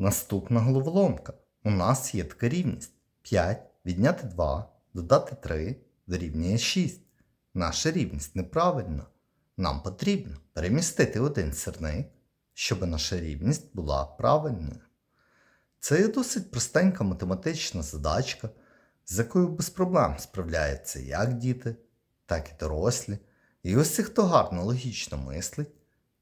Наступна головоломка. У нас є така рівність. 5 відняти 2, додати 3 дорівнює 6. Наша рівність неправильна. Нам потрібно перемістити один сірник, щоб наша рівність була правильною. Це є досить простенька математична задачка, з якою без проблем справляються як діти, так і дорослі. І ось ті, хто гарно логічно мислить,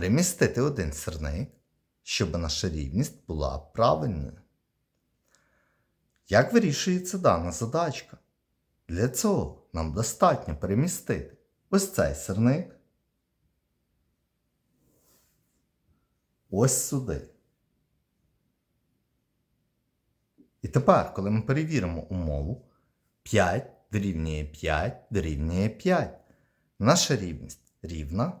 перемістити один сирник, щоб наша рівність була правильною. Як вирішується дана задачка? Для цього нам достатньо перемістити ось цей сирник ось сюди. І тепер, коли ми перевіримо умову, 5 дорівнює 5 дорівнює 5. Наша рівність рівна,